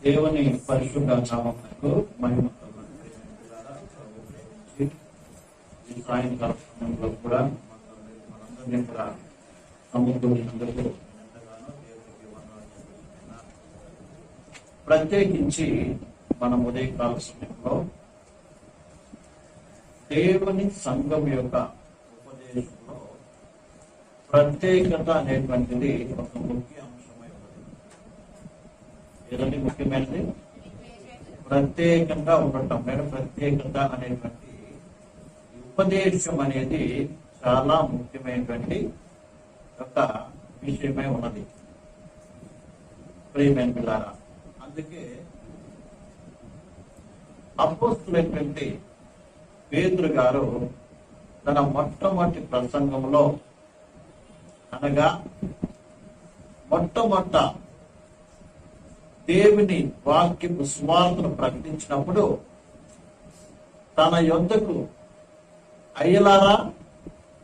దేవుని పరిశుద్ధ నామకు మహిమ ఈ సాయంకాల సమయంలో కూడా మనందరినీ కూడా సమకూరినందుకు ప్రత్యేకించి మన ఉదయకాల సమయంలో దేవుని సంఘం యొక్క ఉపదేశంలో ప్రత్యేకత అనేటువంటిది ఒక ముఖ్య ఏదండి ముఖ్యమైనది. ప్రత్యేకంగా ఉండటం లేదా ప్రత్యేకంగా అనేటువంటి ఉపదేశం అనేది చాలా ముఖ్యమైనటువంటి ఒక విషయమై ఉన్నది. ప్రియమైన పిల్లారా అందుకే అపోస్తులైనటువంటి పేదరు గారు తన మొట్టమొదటి ప్రసంగంలో అనగా మొట్టమొదట దేవుని వాక్యపు స్వార్థను ప్రకటించినప్పుడు తన యొద్దకు అయ్యలారా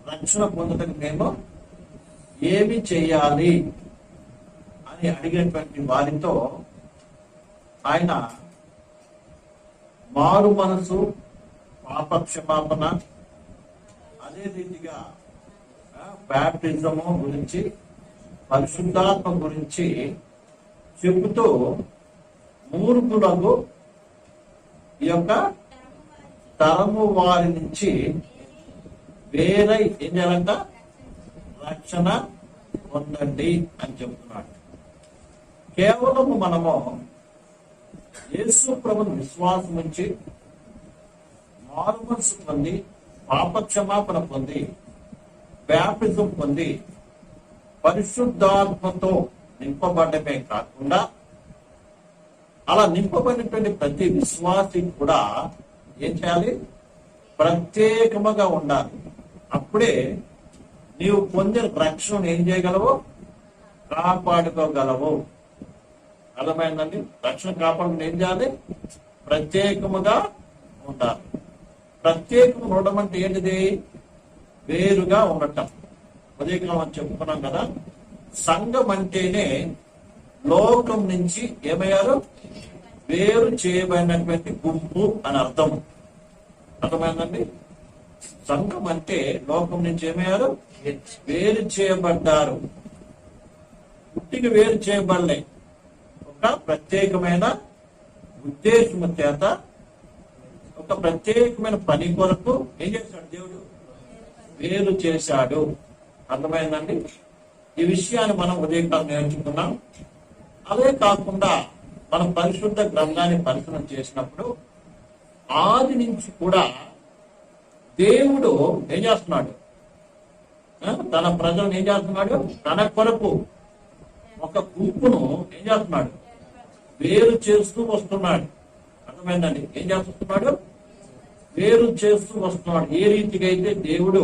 రక్షణ పొందటకు మేము ఏమి చేయాలి అని అడిగినటువంటి వారితో ఆయన మారు మనసు పాపక్షమాపణ అదే రీతిగా బ్యాప్టిజము గురించి పరిశుద్ధాత్మ గురించి చెబుతూ మూర్ఖులకు ఈ యొక్క తరము వారి నుంచి వేరే ఏం చేయాలంట? రక్షణ పొందండి అని చెబుతున్నాడు కేవలము మనము యేసు ప్రభుని విశ్వాసం ఉంచి మారు పొంది పాపక్షమాపణ పొంది బ్యాప్టిజం పొంది పరిశుద్ధాత్మతో నింపబడమే కాకుండా అలా నింపబడినటువంటి ప్రతి విశ్వాసి కూడా ఏం చేయాలి? ప్రత్యేకముగా ఉండాలి. అప్పుడే నీవు పొందిన రక్షణ ఏం చేయగలవు? కాపాడుకోగలవు. అర్థమైందండి? రక్షణ కాపాడుకుని ఏం చేయాలి? ప్రత్యేకముగా ఉండాలి. ప్రత్యేకం ఉండడం అంటే ఏంటిది? వేరుగా ఉండటం. ఉదయకాలం చెప్పుకున్నాం కదా? సంఘం అంటేనే లోకం నుంచి ఏమయ్యారు? వేరు చేయబడినటువంటి గుంపు అని అర్థం. అర్థమైందండి? సంఘం అంటే లోకం నుంచి ఏమయ్యారు? వేరు చేయబడ్డారు. పుట్టికి వేరు చేయబడలే. ఒక ప్రత్యేకమైన ఉద్దేశం చేత ఒక ప్రత్యేకమైన పని కొరకు ఏం చేశాడు దేవుడు? వేరు చేశాడు. అర్థమైందండి? ఈ విషయాన్ని మనం ఉదయకాలం నేర్చుకున్నాం. అదే కాకుండా మనం పరిశుద్ధ గ్రంథాన్ని పరిశీలన చేసినప్పుడు ఆది నుంచి కూడా దేవుడు ఏం చేస్తున్నాడు? తన ప్రజలను ఏం చేస్తున్నాడు? తన కొరకు ఒక గుంపును ఏం చేస్తున్నాడు? వేరు చేస్తూ వస్తున్నాడు. అర్థమైందండి? ఏం చేస్తున్నాడు? వేరు చేస్తూ వస్తున్నాడు. ఏ రీతిగా అయితే దేవుడు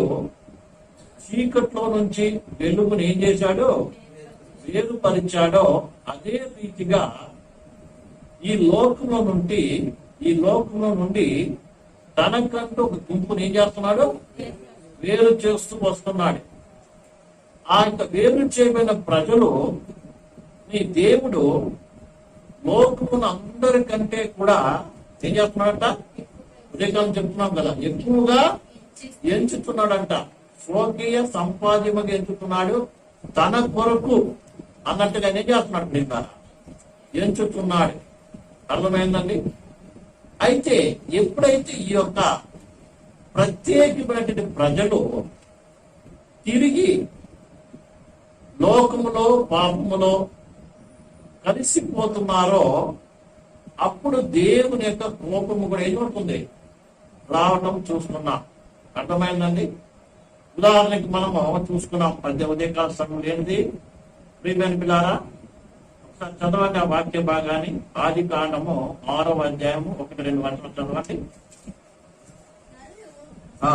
చీకట్లో నుంచి వెలుగును ఏం చేశాడో? వేరుపరిచాడో. అదే రీతిగా ఈ లోకంలో నుండి ఈ లోకంలో నుండి తనకంటూ ఒక గుంపును ఏం చేస్తున్నాడు? వేరు చేస్తూ వస్తున్నాడు. ఆ యొక్క వేరు చేయబడిన ప్రజలు నీ దేవుడు లోకమున అందరికంటే కూడా ఏం చేస్తున్నాడట? ఉదయకాలం చెప్తున్నాం కదా ఎక్కువగా ఎంచుతున్నాడంట. స్వకీయ సంపాద్యముగా ఎంచుతున్నాడు తన కొరకు అన్నట్టుగా ఏం చేస్తున్నాడు నిన్న ఎంచుతున్నాడు. అర్థమైందండి? అయితే ఎప్పుడైతే ఈ యొక్క ప్రత్యేకమైనటువంటి ప్రజలు తిరిగి లోకములో పాపములో కలిసిపోతున్నారో అప్పుడు దేవుని యొక్క కోపము కూడా ఏమవుతుంది రావటం చూస్తున్నా. అర్థమైందండి? ఉదాహరణకి మనము చూసుకున్నాం పద్య ఉదయకాల సమయంలో ఏంటి ప్రియమైన పిల్లారా ఒకసారి చదవండి ఆ వాక్య భాగాన్ని. ఆది కాండము ఆరవ అధ్యాయము ఒకటి రెండు వంటలు చదవండి. ఆ,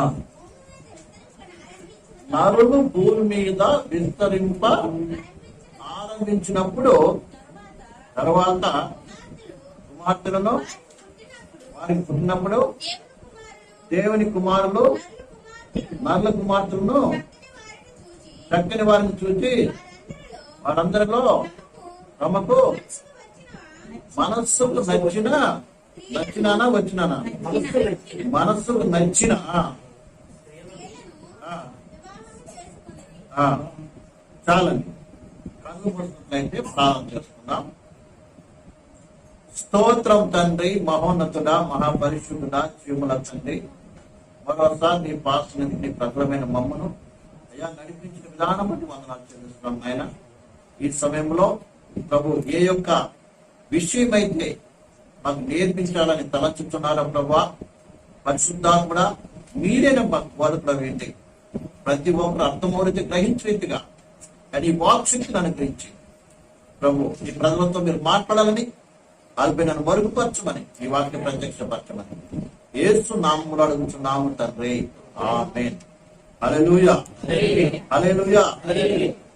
నరులు భూమి మీద విస్తరింప ఆరంభించినప్పుడు తర్వాత కుమార్తెలను వారికి పుట్టినప్పుడు దేవుని కుమారులు నర్ల కుమార్తెలను చక్కని వారిని చూసి వారందరిలో తమకు మనస్సుకు నచ్చిన నచ్చినానా వచ్చినానా? మనస్సుకు నచ్చిన. ఆ, చాలండి. కళ్ళు పడుతున్నట్లయితే ప్రారంభం చేసుకుందాం. స్తోత్రం తండ్రి మహోన్నతుడా మహాపరిశుద్ధుడా చీముల తండ్రి. మరోసారి నీ పాసనకి నీ ప్రబలమైన మమ్మను అయ్యా నడిపించిన విధానం బట్టి వందనాలు చెల్లిస్తున్నాం ఆయన ఈ సమయంలో ప్రభు ఏ యొక్క విషయమైతే మాకు నేర్పించాలని తలచుతున్నారో ప్రభా పరిశుద్ధాత్ముడా మీరేన వారు ప్రవేంటి ప్రతి ఒక్కరు అర్థమౌరితే గ్రహించేట్టుగా కానీ వాక్శక్తిని అనుగ్రహించి. ప్రభు ఈ ప్రజలతో మీరు మాట్లాడాలని వాళ్ళపై నన్ను మరుగుపరచమని ఈ వాక్యం ప్రత్యక్షపరచమని. ఏసు నామములు అడుగుతున్నాము తండ్రి. ఆమేన్. హల్లెలూయా. హల్లెలూయా.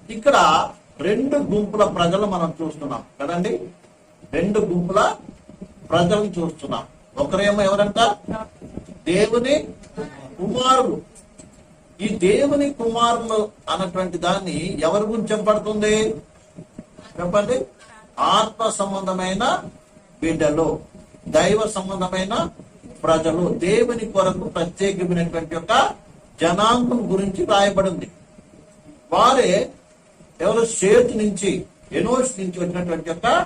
ఇక్కడ రెండు గుంపుల ప్రజలు మనం చూస్తున్నాం. కదండి? రెండు గుంపుల ప్రజలను చూస్తున్నాం. ఒకరేమో ఎవరంట? దేవుని కుమారులు. ఈ దేవుని కుమారులు అన్నటువంటి దాన్ని ఎవరి గురించి చెప్పబడుతుంది? చెప్పండి. ఆత్మ సంబంధమైన బిడ్డలు. దైవ సంబంధమైన ప్రజలు దేవుని కొరకు ప్రత్యేకమైనటువంటి యొక్క జనాంగం గురించి రాయబడింది. వారే ఎవరు షేత్ నుంచి ఎనోష్ నుంచి వచ్చినటువంటి యొక్క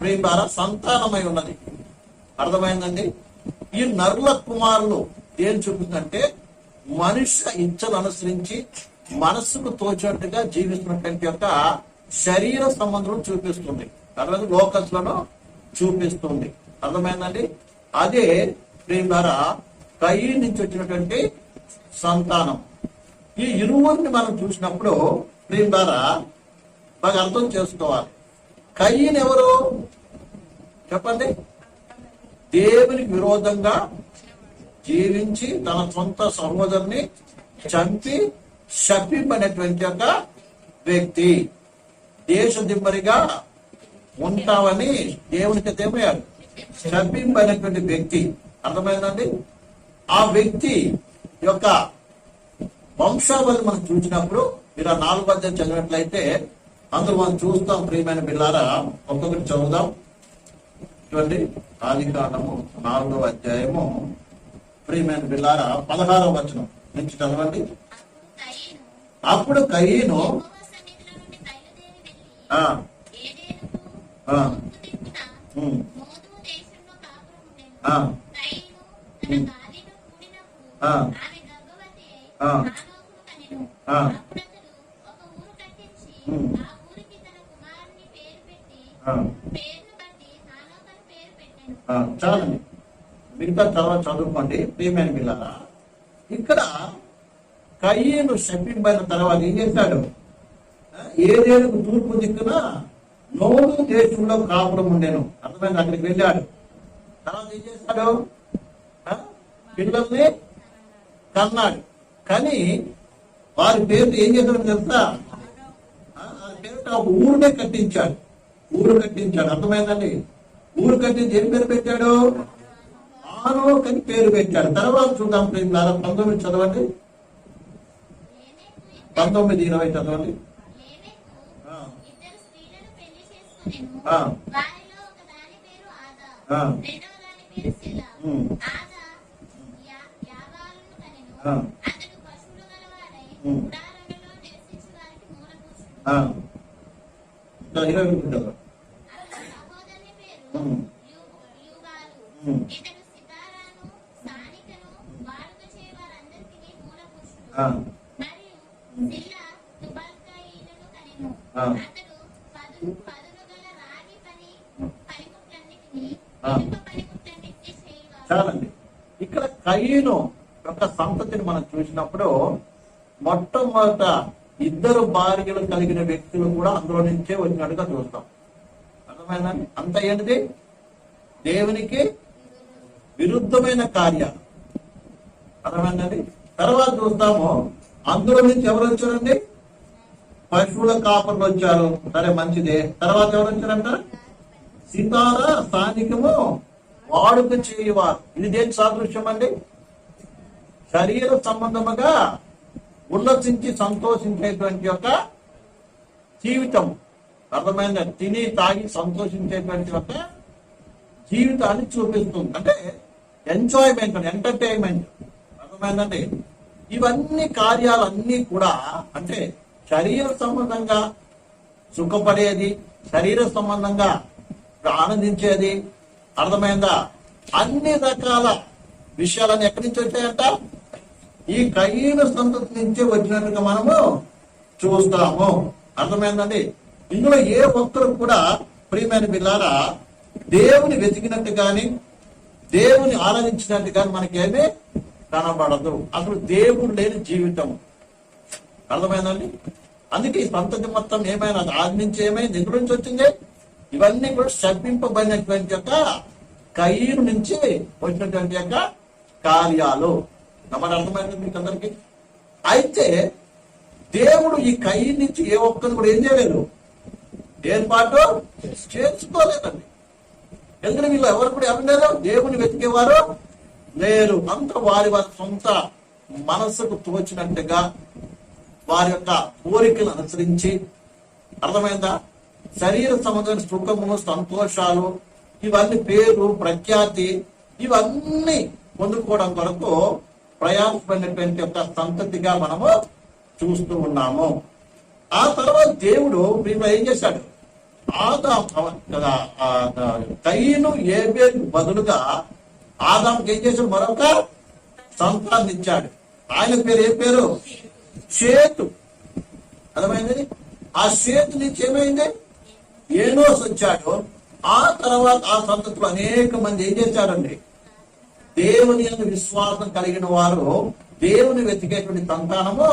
ప్రేమార సంతానమై ఉన్నది. అర్థమైందండి? ఈ నరుల కుమారులు ఏం చూపిందంటే మనుష్య ఇచ్చలు అనుసరించి మనస్సుకు తోచినట్టుగా జీవిస్తున్నటువంటి యొక్క శరీర సంబంధం చూపిస్తుంది. అర్థమైంది? లోకస్లను చూపిస్తుంది. అర్థమైందండి? అదే ప్రేమ ద్వారా? కయ్యి నుంచి వచ్చినటువంటి సంతానం. ఈ ఇరువురిని మనం చూసినప్పుడు ప్రేమ ద్వారా? బాగా అర్థం చేసుకోవాలి. కయ్యని ఎవరు? చెప్పండి. దేవునికి విరోధంగా జీవించి తన సొంత సహోదరుని చంపి శపింపనటువంటి ఒక వ్యక్తి. దేశ దిమ్మరిగా ఉంటామని దేవునికి తెమయాడు శపింపనటువంటి వ్యక్తి. అర్థమైందండి? ఆ వ్యక్తి యొక్క వంశావళి మనం చూసినప్పుడు మీరు ఆ నాలుగు అధ్యాయం చదివినట్లయితే అందులో మనం చూస్తాం ప్రియమైన బిల్లారా ఒక్కొక్కటి చదువుదాం. చూడండి ఆది కాండము నాలుగో అధ్యాయము. ప్రియమైన బిల్లారా పదహారవ వచనం. నుంచి చదవండి. అప్పుడు కయ్యను ఆ, ఆ, ఆ, చాలండి. మిగతా తర్వాత చదువుకోండి. ప్రియమైన పిల్లరా ఇక్కడ కయ్యను శపింపైన తర్వాత ఏం చేశాడు? ఆ, ఏదేనుకు తూర్పు దిక్కున నోడు దేశంలో కాపురం ఉండేను. అర్థమైంది? అక్కడికి వెళ్ళాడు. తర్వాత ఏం చేశాడు? ఆ, పిల్లల్ని కన్నాడు. కానీ వారి పేరు ఏం చేశాడు తెలుసా? పేరుట ఒక ఊరునే కట్టించాడు. ఊరు కట్టించాడు. అర్థమైందండి? ఊరు కట్టించి ఏం పేరు పెట్టాడు? ఆనోక్ అని పేరు పెట్టాడు. తర్వాత చూద్దాం ప్రేమిలారా పంతొమ్మిది చదవండి. పంతొమ్మిది ఇరవై చదవండి. ఆ. ఆ. ఇరవై ఒకటి చాలండి. ఇక్కడ కయ్యను యొక్క సంతతిని మనం చూసినప్పుడు మొట్టమొదట ఇద్దరు భార్యలు కలిగిన వ్యక్తులు కూడా అందులో నుంచే వచ్చినట్టుగా చూస్తాం. అర్థమైందండి అంత ఏంటిది? దేవునికి విరుద్ధమైన కార్యాలు. అర్థమైందండి తర్వాత చూస్తాము అందులో నుంచి ఎవరు వచ్చారండి? పశువుల కాపర్లు వచ్చారు. సరే మంచిదే. తర్వాత ఎవరు వచ్చారంట? సితార స్థానికము వాడుక చేయవారు. ఇది దేని సాదృశ్యం అండి శరీర సంబంధముగా ఉల్లసించి సంతోషించేటువంటి యొక్క జీవితం అర్థమైంది? తిని తాగి సంతోషించేటువంటి యొక్క జీవితాన్ని చూపిస్తుంది. అంటే ఎంజాయ్మెంట్ ఎంటర్టైన్మెంట్. అర్థమైందండి? ఇవన్నీ కార్యాలన్నీ కూడా అంటే శరీర సంబంధంగా సుఖపడేది శరీర సంబంధంగా ఆనందించేది. అర్థమైందా? అన్ని రకాల విషయాలన్నీ ఎక్కడి నుంచి వచ్చాయంట? ఈ కయ్యన సంతతి నుంచే వచ్చినట్టుగా మనము చూస్తాము. అర్థమైందండి? ఇందులో ఏ ఒక్కరు కూడా ప్రియమైన బిల్లారా దేవుని వెతికినట్టు కానీ దేవుని ఆరాధించినట్టు కానీ మనకేమీ కనబడదు. అసలు దేవుడు లేని జీవితం. అర్థమైందండి? అందుకే ఈ సంతతి మొత్తం ఏమైనా ఆది నుంచి ఏమైంది ఎక్కడి నుంచి వచ్చింది? ఇవన్నీ కూడా శపింపబడినటువంటి యొక్క కయ్యూరు నుంచి వచ్చినటువంటి యొక్క కార్యాలు. నమ్మని అర్థమైంది మీకు అందరికి అయితే దేవుడు ఈ కయ్యి నుంచి ఏ ఒక్కరు కూడా ఏం చేయలేదు. ఏర్పాటు చేసుకోలేదండి ఎందుకంటే వీళ్ళు ఎవరు కూడా ఎవరు లేరు? దేవుని వెతికేవారు లేరు. అంత వారి వారి సొంత మనసుకు తోచినట్టుగా వారి యొక్క కోరికలు అనుసరించి అర్థమైందా? శరీర సంబంధమైన సుఖము సంతోషాలు ఇవన్నీ పేరు ప్రఖ్యాతి ఇవన్నీ పొందుకోవడం కొరకు ప్రయాసపడినటువంటి యొక్క సంతతిగా మనము చూస్తూ ఉన్నాము. ఆ తర్వాత దేవుడు వీళ్ళు ఏం చేశాడు? ఆదా కదా కయ్యను ఏబేలు బదులుగా ఆదాంకి ఏం చేశాడు? మరొక సంతాన్ని ఇచ్చాడు. ఆయన పేరు ఏ పేరు? చేతు అర్థమైంది? ఆ చేతు నుంచి ఏమైంది? ఏనోస్ వచ్చాడు. ఆ తర్వాత ఆ సంతతిలో అనేక మంది ఏం చేశారండి? దేవుని యందు విశ్వాసం కలిగిన వారు దేవుని వెతికేటువంటి సంతానము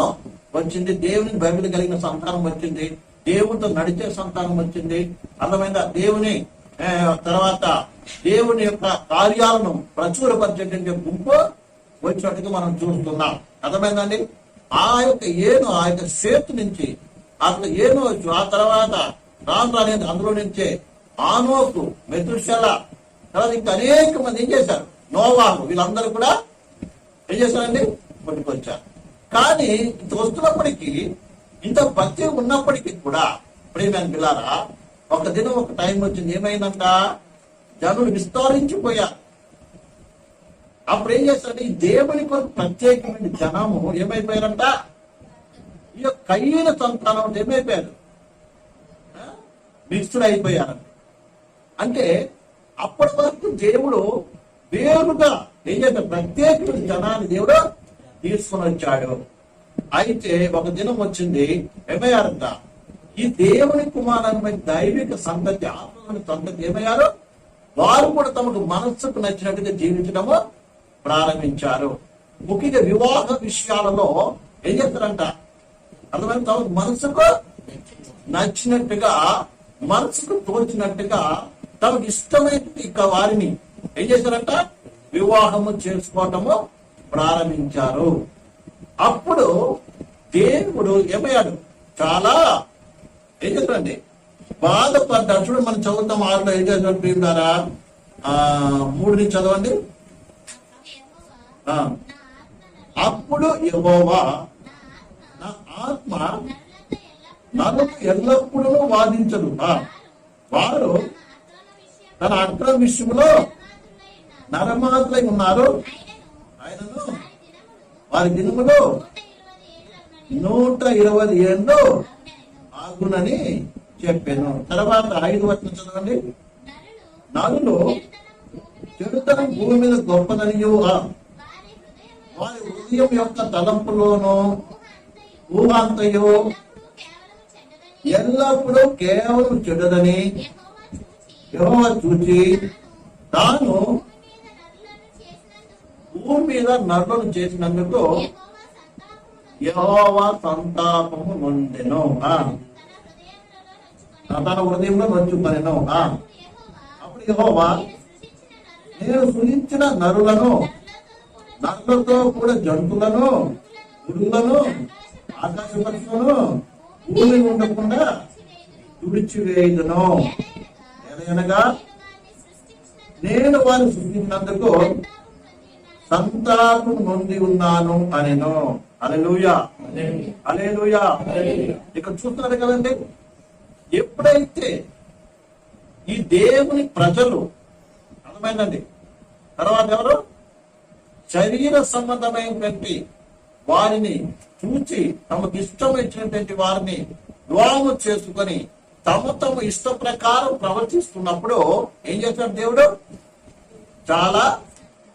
వచ్చింది. దేవుని బైబిల్ కలిగిన సంతానం వచ్చింది. దేవునితో నడిచే సంతానం వచ్చింది. అర్థమైందా? దేవుని తర్వాత దేవుని యొక్క కార్యాలను ప్రచురపరిచేటువంటి గుంపు వచ్చినట్టుగా మనం చూస్తున్నాం. అర్థమైందండి ఆ యొక్క ఏను ఆ యొక్క సేతు నుంచి అసలు ఏను వచ్చు ఆ తర్వాత రాను అనేది అందులో నుంచే ఆనోకు మెతుషల తర్వాత ఇంకా అనేక మంది ఏం చేశారు? నోవాహు వీళ్ళందరూ కూడా ఏం చేశారండి? కొట్టుకొచ్చారు కానీ ఇంత వస్తున్నప్పటికీ ఇంత భక్తి ఉన్నప్పటికీ కూడా ప్రేమ పిల్లారా ఒక దినం ఒక టైం వచ్చింది. ఏమైందంట? జనులు విస్తరించిపోయారు. అప్పుడు ఏం చేస్తారంటే ఈ దేవుని కొరకు ప్రత్యేకమైన జనము ఏమైపోయారంట? ఈ యొక్క కయ్యిన సంతానం అంటే ఏమైపోయారు? మిక్స్డ్ అయిపోయారంట. అంటే అప్పటి వరకు దేవుడు వేరుగా ఏం చేస్తాడు ప్రత్యేకమైన జనాన్ని దేవుడు తీసుకుని వచ్చాడు. అయితే ఒక దినం వచ్చింది ఏమయ్యారంట? ఈ దేవుని కుమారమైన దైవిక సంతతి ఆత్మని సంతతి ఏమయ్యారు? వారు కూడా తమకు మనస్సుకు నచ్చినట్టుగా జీవించడము ప్రారంభించారు. ముఖ్యంగా వివాహ విషయాలలో ఏం చేస్తారంట? అర్థమైన తమకు మనసుకు నచ్చినట్టుగా మనసుకు తోచినట్టుగా తమకు ఇష్టమైన ఇక వారిని ఏం చేశారంట? వివాహము చేసుకోవటము ప్రారంభించారు. అప్పుడు దేవుడు ఏమయ్యాడు? చాలా ఏం చేస్తారండి బాధపడ్డాడు. చూడు మనం చదువుతాం ఆరులో ఏం చేస్తాడు ఆ మూడు నుంచి చదవండి. ఆ, అప్పుడు ఎవోవా నా ఆత్మ నాకు ఎల్లప్పుడూ నన్ను ఎల్లప్పుడూ వాదించదు వారు తన తన అక్రమ విషయంలో నరమాతులై ఉన్నారు. ఆయనను వారి దినములు నూట ఇరవై ఏళ్ళు ఆగునని చెప్పాను. తర్వాత ఐదు వచ్చిన చదవండి. నరులు చెడుతనం భూమి మీద గొప్పదనియు వారి హృదయం యొక్క తలంపులోను ఊహాంతయు ఎల్లప్పుడూ కేవలం చెడుదని యెహోవా చూచి తాను భూమి మీద నరులను చేసినందుకు యెహోవా సంతాపము నొందెను. తన హృదయంలో నొచ్చుకొనెను ఆ, అప్పుడు యహోవా నేను సృజించిన నరులను నరులతో కూడా జంతువులను పురుగులను ఆకాశ పక్షులను భూమి ఉండకుండా తుడిచివేయుదును. ఎలాగనగా నేను వారిని సృష్టించినందుకు సంతాపం నొంది ఉన్నాను అనెను. అలెలుయా అలెలుయా ఇక్కడ చూస్తున్నారు కదండి. ఎప్పుడైతే ఈ దేవుని ప్రజలు అర్థమైందండి. తర్వాత ఎవరు? శరీర సంబంధమైనటువంటి వారిని చూచి తమకు ఇష్టం ఇచ్చినటువంటి వారిని వివాహం చేసుకొని తమ తమ ఇష్ట ప్రకారం ప్రవర్తిస్తున్నప్పుడు ఏం చేస్తాడు దేవుడు? చాలా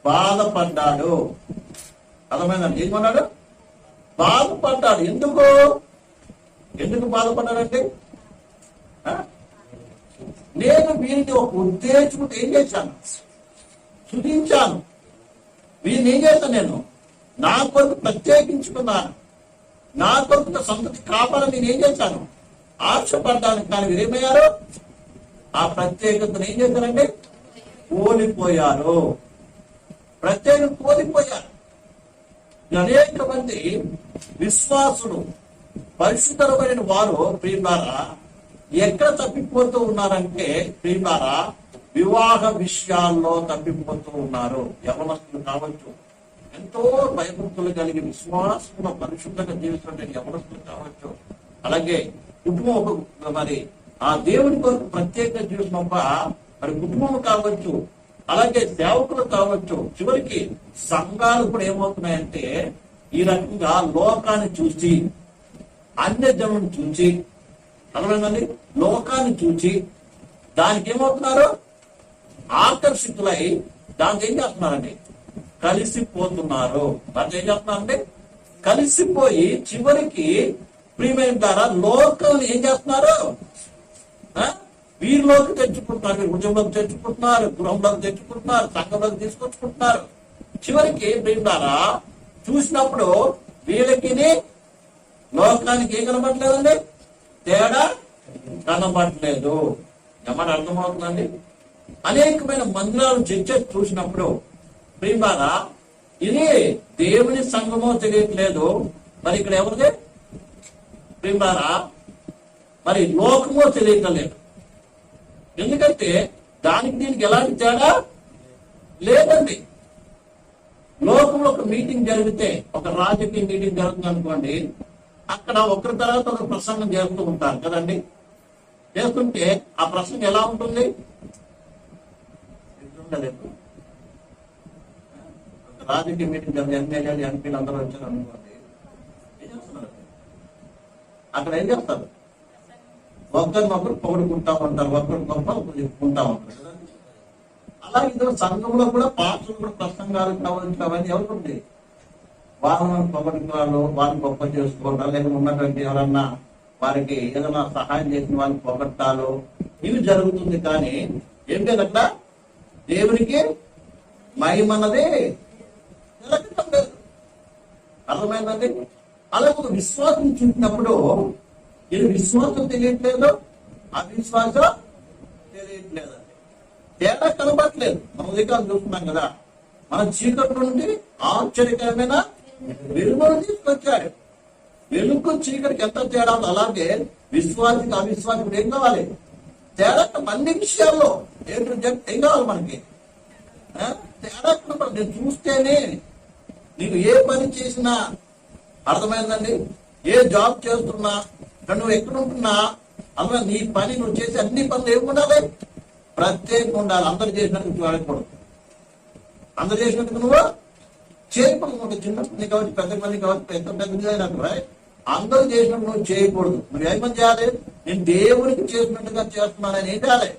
బాధపడ్డాడు. అర్థమైందండి ఏమన్నాడు బాధపడ్డాడు. ఎందుకు? ఎందుకు బాధపడ్డాడంటే నేను వీరిని ఒక ఉద్దేశించుకుంటే ఏం చేశాను? సుధించాను వీరిని ఏం చేశాను నేను? నా కొరకు ప్రత్యేకించుకున్నాను. నా కొరకు సంతతి కాపాలని నేను ఏం చేశాను? ఆశపడ్డాను. కానీ వీరేమయ్యారు? ఆ ప్రత్యేకతను ఏం చేశారంటే కోల్పోయారు. ప్రత్యేకత కోల్పోయారు. అనేక మంది విశ్వాసులు పరిశుద్ధమైన వారు ప్రియులారా ఎక్కడ తప్పిపోతూ ఉన్నారంటే ప్రియులారా వివాహ విషయాల్లో తప్పిపోతూ ఉన్నారు. యవనస్తులు కావచ్చు. ఎంతో భయభక్తులు కలిగి విశ్వాసంలో పరిశుద్ధంగా జీవిస్తున్న యవనస్తులు కావచ్చు. అలాగే కుటుంబం మరి ఆ దేవుని కొరకు ప్రత్యేక జీవితం మరి కుటుంబం కావచ్చు. అలాగే సేవకులు కావచ్చు చివరికి సంఘాలు కూడా ఏమవుతున్నాయంటే ఈ రకంగా లోకాన్ని చూసి అన్యజనులను చూసి చూచి అర్థమైందండి లోకాన్ని చూచి దానికి ఏమవుతున్నారు? ఆకర్షితులై దానికి ఏం చేస్తున్నారండి? కలిసిపోతున్నారు. దానికి ఏం చేస్తున్నారండి? కలిసిపోయి చివరికి ప్రియమైన ద్వారా లోకల్ని ఏం చేస్తున్నారు? వీరిలోకి తెచ్చుకుంటున్నారు వీరి ఉద్యమంలోకి తెచ్చుకుంటున్నారు గృహంలోకి తెచ్చుకుంటున్నారు సంఘంలోకి తీసుకొచ్చుకుంటున్నారు. చివరికి ప్రియులారా చూసినప్పుడు వీళ్ళకి లోకానికి ఏం కనబడలేదండి? తేడా కనబడలేదు. ఏమని అర్థమవుతుందండి? అనేకమైన మందిరాలు చర్చ చూసినప్పుడు ప్రియులారా ఇది దేవుని సంఘమో తెలియట్లేదు. మరి ఇక్కడ ఎవరిది? ప్రియులారా మరి లోకమో తెలియట్లేదు. ఎందుకంటే దానికి దీనికి ఎలాంటి తేడా లేదండి. లోకంలో ఒక మీటింగ్ జరిగితే ఒక రాజకీయ మీటింగ్ జరుగుతుంది అనుకోండి అక్కడ ఒకరి తర్వాత ఒక ప్రసంగం చేస్తూ ఉంటారు కదండి. చేస్తుంటే ఆ ప్రసంగం ఎలా ఉంటుంది? ఒక రాజకీయ మీటింగ్ జరిగింది ఎమ్మెల్యేలు ఎంపీలు అందరూ వచ్చారు అనుకోండి ఏం చేస్తున్నారు? అక్కడ ఏం చేస్తారు? ఒకరినొకరు పొగుడుకుంటా ఉంటారు ఒకరి గొప్ప ఒకరు చెప్పుకుంటా ఉంటారు కదా. అలాగే ఇదో సంఘంలో కూడా పాత్రలు కూడా ప్రసంగాలు కావాలి అవన్నీ ఎవరు ఉంది వాళ్ళని పొగడుకోవాలి వారిని గొప్ప చేసుకోవడం లేదా ఉన్నటువంటి ఎవరన్నా వారికి ఏదైనా సహాయం చేసిన వాళ్ళని పొగట్టాలో ఇవి జరుగుతుంది కానీ ఏం లేదట్లా దేవునికి మహిమన్నదే జరగటం లేదు. అర్థమైందండి అలా ఒక విశ్వాసం చూసినప్పుడు ఇది విశ్వాసం తెలియట్లేదు అవిశ్వాసం తెలియట్లేదండి. తేడా కనబడట్లేదు మన ఉదయకాలు చూస్తున్నాం కదా. మన చీకటి నుండి ఆశ్చర్యకరమైన వెలుగును తీసుకొచ్చాడు వెలుగు చీకటికి ఎంత తేడా అలాగే విశ్వాసికి అవిశ్వాసికి ఏం కావాలి? తేడా అన్ని విషయాల్లో ఏంటో ఏం కావాలి మనకి? తేడా నేను చూస్తేనే నీకు ఏ పని చేసినా అర్థమైందండి? ఏ జాబ్ చేస్తున్నా నువ్వు ఎక్కడుంటున్నా అలా నీ పని నువ్వు చేసే అన్ని పనులు ఏమి ఉండాలి? ప్రత్యేకంగా ఉండాలి. అందరు చేసినట్టు నువ్వు అందరు చేసినట్టు నువ్వు? చేయకూడదు. ఒక చిన్న పని కావచ్చు పెద్ద పని కావచ్చు పెద్ద పెద్దది అయినట్టు అందరూ చేసినట్టు నువ్వు చేయకూడదు. నువ్వు ఏం పని చేయాలి? నేను దేవునికి చేసినట్టుగా చేస్తున్నానని ఏం చేయాలి?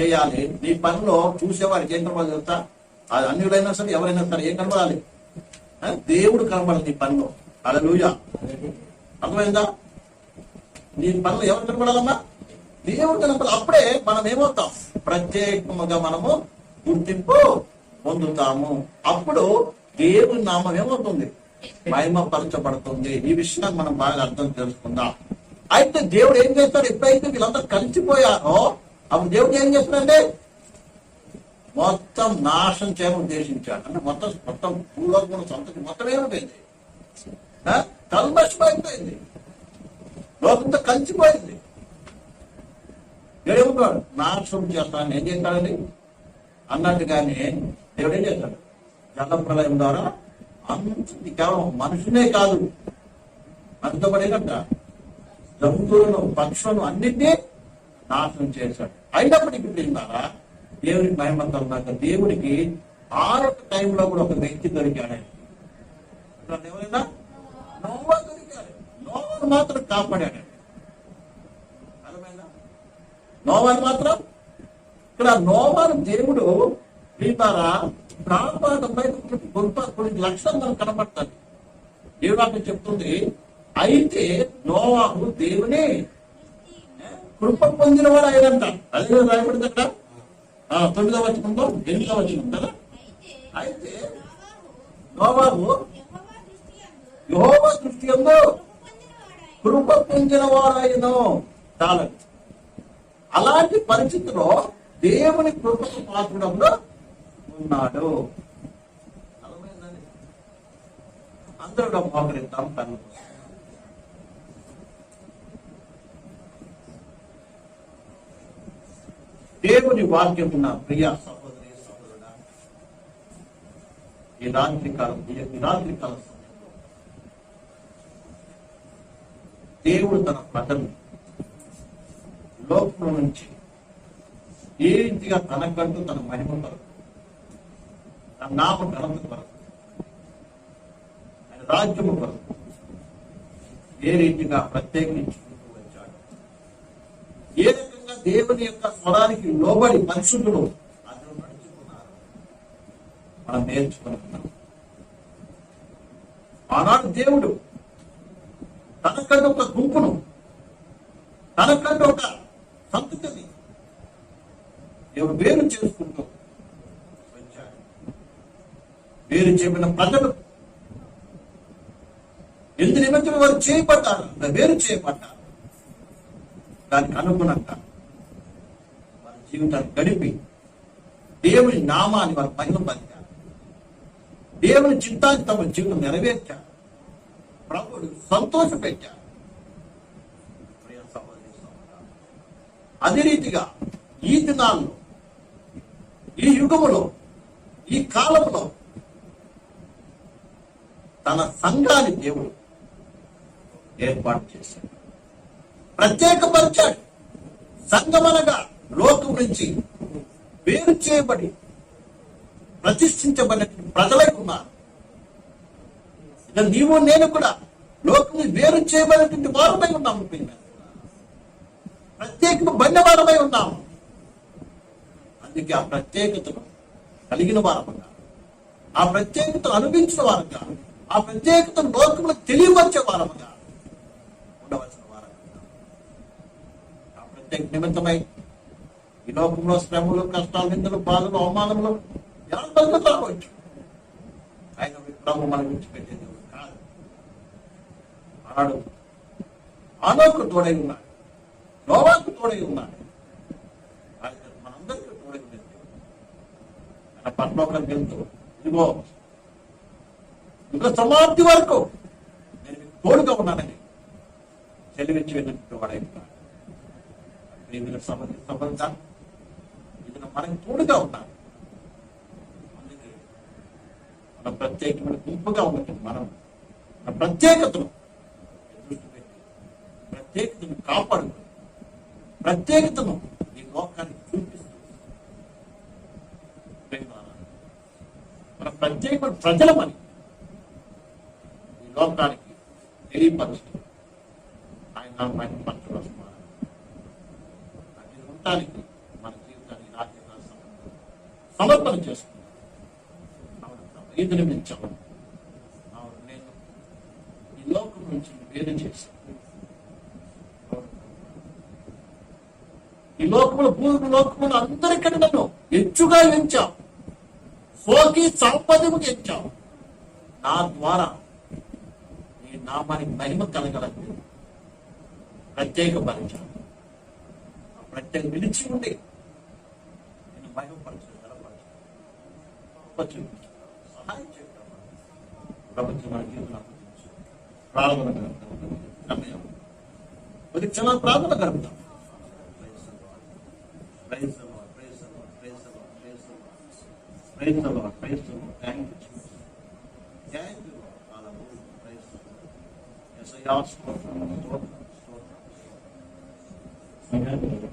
చేయాలి. నీ పనిలో చూసేవాడికి ఏం కనబడాలి చెప్తా అది అన్యుడైనా సరే ఎవరైనా సరే ఏం కనబడాలి? దేవుడు కనబడాలి నీ పనిలో. అలా అర్థమైందా? నీ పనులు ఎవరు కనబడాలమ్మా దేవుడు కనపడాలి అప్పుడే మనం ఏమవుతాం? ప్రత్యేకముగా మనము గుర్తింపు పొందుతాము. అప్పుడు దేవుని నామం ఏమవుతుంది? మహిమపరచబడుతుంది. ఈ విషయాన్ని మనం బాగా అర్థం చేసుకుందాం. అయితే దేవుడు ఏం చేస్తాడు? ఎప్పుడైతే వీళ్ళందరూ కలిసిపోయారో అప్పుడు దేవుడు ఏం చేస్తాడంటే మొత్తం నాశనం చేయమని ఉద్దేశించాడు. అంటే మొత్తం మొత్తం భూలోకం సంతతి మొత్తం ఏమైపోయింది ఆ? కల్మషమైపోయింది లోకంతో కలిసిపోయింది. దేవుడు నాశనం చేస్తాను ఏం చేస్తాడండి? అన్నట్టుగానే దేవుడు ఏం చేస్తాడు? జల ప్రళయం ద్వారా అంతటి కేవలం మనుషునే కాదు. మనతో పడేదంట జంతువులను పక్షులను అన్నింటినీ నాశనం చేశాడు. అయినప్పటికీ పిల్లలారా దేవునికి మహిమంతన్నాక దేవుడికి ఆరొక టైంలో కూడా ఒక వ్యక్తి దొరికాడు. ఎవరైనా? నోవా నోవాను మాత్రం కాపాడాడు. నోవాను మాత్రం? ఇక్కడ నోవాను దేవుడు ప్రీతారా కాపాడంపై గొప్ప కొన్ని లక్షణం మనకు కనబడుతుంది దేవుడు చెప్తుంది అయితే నోవాహు దేవుని కృప పొందినవాడు ఆయనంట. అదే కదా రాయబడింది అక్కడ. ఆ, తొమ్మిదవ వచనంలో ఎనిమిదవ వచనం కదా? అయితే నోవాహు యెహోవా దృష్టి ఎందు పొందినవాడాయెను. కృప చాలండి అలాంటి పరిస్థితిలో దేవుని కృపకు పాత్రడంలో ఉన్నాడు. అందరూ మోకరిద్దాం కన్ను దేవుని వాక్యం ఉన్న ప్రియ సహోదరి సహోదరుడా ఈ రాత్రికాలం ఈ రాత్రికాల సమయంలో దేవుడు తన ప్రజలు లోకం నుంచి ఏ రీతిగా తనకంటూ తన మహిమ కొరకు తన నామ ఘనత కొరకు ఆయన రాజ్యము కొరకు ఏ రీతిగా ప్రత్యేకించుకుంటూ వచ్చాడు. ఏ రకంగా దేవుని యొక్క స్వరానికి లోబడి పరిశుద్ధుడు అందులో నడుచుకున్నారు మనం నేర్చుకుంటున్నాం ఆనాడు దేవుడు తనకంటే ఒక గుంపును తనకంటే ఒక సంతతిని ఎవరు వేరు చేసుకుంటూ వేరు చెప్పిన ప్రజలు ఎందు నిమిత్తం వారు చేయబడ్డారు వేరు చేయబడ్డారు. దానికి అనుగుణంగా వారి జీవితాన్ని గడిపి దేవుని నామాన్ని వారు పైన పలికారు దేవుని చిత్తాన్ని తమ జీవితం నెరవేర్చారు. సంతోష పెట్టారు అదే రీతిగా ఈ దినాల్లో ఈ యుగములో ఈ కాలంలో తన సంఘాన్ని దేవుడు ఏర్పాటు చేశాడు. ప్రత్యేకపరిచాడు. సంఘమనగా లోకం నుంచి వేరు చేయబడి ప్రతిష్ఠించబడిన ప్రజలై ఉన్నారు. నీవు నేను కూడా లోకము వేరు చేయబడినటువంటి వారమై ఉన్నాము మేము. ప్రత్యేకము బండి ఉన్నాము. అందుకే ఆ ప్రత్యేకతను కలిగిన వారముగా ఆ ప్రత్యేకతను అనుభవించిన వారంగా ఆ ప్రత్యేకతను లోకములకు తెలియవచ్చే వారముగా ఉండవలసిన వారంగా ఆ ప్రత్యేక నిమిత్తమై ఈ లోకంలో శ్రమలు కష్టాలు నిందలు బాధలు అవమానములు ఎలా బతుకుతావచ్చు ఆయన ప్రభు మన విడిచిపెట్టేది ఆడు. ఆనోకు తోడై ఉన్నాడు నోవాకు తోడై ఉన్నాడు మనందరికీ తోడై ఉంది ఆయన పరలోకం వెళ్తూ ఇదిగో యుగ సమాప్తి వరకు నేను మీకు తోడుగా ఉన్నానని చెలివించి వెళ్ళినట్టు వాడై ఉన్నాడు ప్రేమిల సంబంధి సంబంధించాను ఇది మనకి తోడుగా ఉన్నాడు అందుకే మన ప్రత్యేకమైన గుంపుగా ఉన్నట్టు మనం మన ప్రత్యేకతను ప్రత్యేకతను కాపాడుకుని ప్రత్యేకతను ఈ లోకానికి చూపిస్తూ ప్రేమారా, మన ప్రత్యేకమైన ప్రజలమని ఈ లోకానికి తెలియపరుస్తూ ఆయన నామాన్ని పంచవస్తున్నారు అది ఉండటానికి మన జీవితాన్ని రాజ్య సమర్పణ చేసుకున్నాం అవును ప్రభు, అవును నేను ఈ లోకం నుంచి వేరు చేశాను అవును. ఈ లోకములు భూమి లోకములు అందరికంటే నన్ను ఎచ్చుగా ఎంచావు. సోకి సంపదము ఎంచావు. నా ద్వారా నీ నామానికి మహిమ కలగలను ప్రత్యేకపరిచావు. ఆ ప్రత్యేక నిలిచి ఉండి నేను మహిమపరచు బలపరచు. గొప్ప సహాయం చేయడం ప్రపంచం మన జీవితం అప్పగించు ప్రార్థన గడుపుతాం. సమయం కొద్ది క్షణాలు ప్రార్థన గడుపుతాం Praise the Lord, praise the Lord, praise the Lord, praise the Lord. Praise the Lord, praise the Lord. Thank you, Jesus. Thank you, Lord. Hallelujah. Praise the Lord. Yes, I ask for స్తోత్రం, స్తోత్రం. సంఘానికి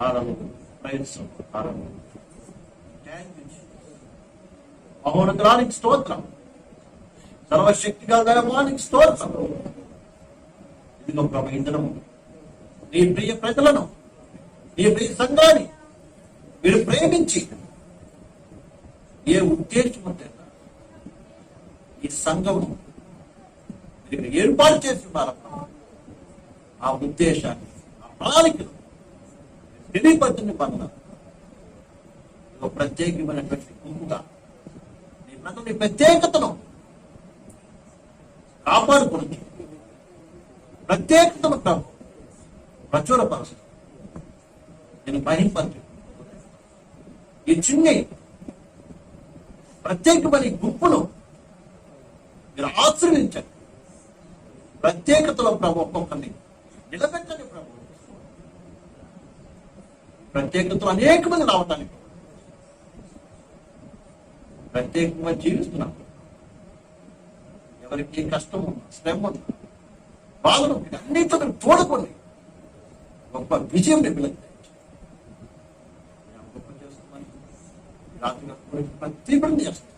ఆరంభం ప్రయత్నం ఆరంభం Thank you, Jesus. మహోన్నతానికి స్తోత్రం సర్వశక్తిగా దైవానికి స్తోత్రం ఇదిగో ప్రభు ఇంధనము నీ ప్రియ ప్రజలను నీ ప్రియ సంఘాన్ని మీరు ప్రేమించి ఏ ఉద్దేశం ఉంటే ఈ సంఘము మీరు ఏర్పాటు చేసి ఉన్నారమ్మా ఆ ఉద్దేశాన్ని ఆ ప్రణాళికను తెలియపరచని పనులు ప్రత్యేకమైనటువంటి గుంపుగా నీ ప్రజల ప్రత్యేకతను కాపాడుకుంటుంది ప్రత్యేకతను ప్రభు ప్రచురపరచు నేను భయంపరచు ఈ చిన్ని ప్రత్యేకమైన గుంపును మీరు ఆశ్రయించండి. ప్రత్యేకతలో ప్రభు ఒక్కొక్కరిని నిలబెట్టండి ప్రభు. ప్రత్యేకతలు అనేక మంది రావటానికి. ప్రత్యేకంగా జీవిస్తున్నాం. ఎవరికి కష్టము శ్రమ ఉంది, బాధలు ఉంది, మీరు తోడుకోండి. గొప్ప విజయం పిల్లలు రాత్రి గురించి ప్రతి పని చేస్తాను.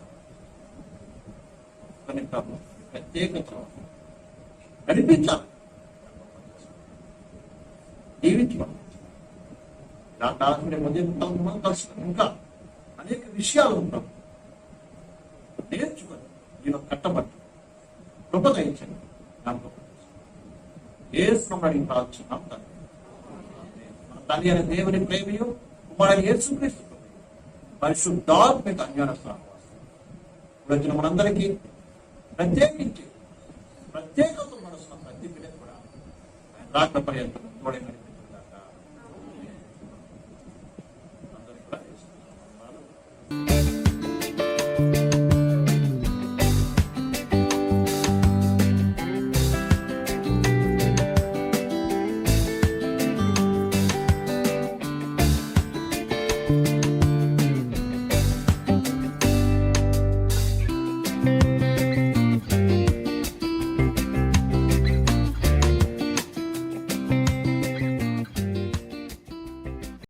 ప్రత్యేకత నడిపించాలి. జీవించడం దాని మధ్య కలుసుకుని ఇంకా అనేక విషయాలు ఉంటాం. నేర్చుకొని నేను కట్టబట్టు కృప దయించండి నాకు ఏ శ్రమని ప్రార్థిస్తున్నాం తండ్రి. మన తల్లి అనే దేవుని ప్రేమయు కుమారుని యేసుక్రీస్తు పరిశుద్ధాత్మిక అజ్ఞాన సహవాసం వచ్చిన మనందరికీ ప్రత్యేకించి ప్రత్యేకత మనసున్న ప్రతి బిడ్డ కూడా ఆయన రాక పర్యంతం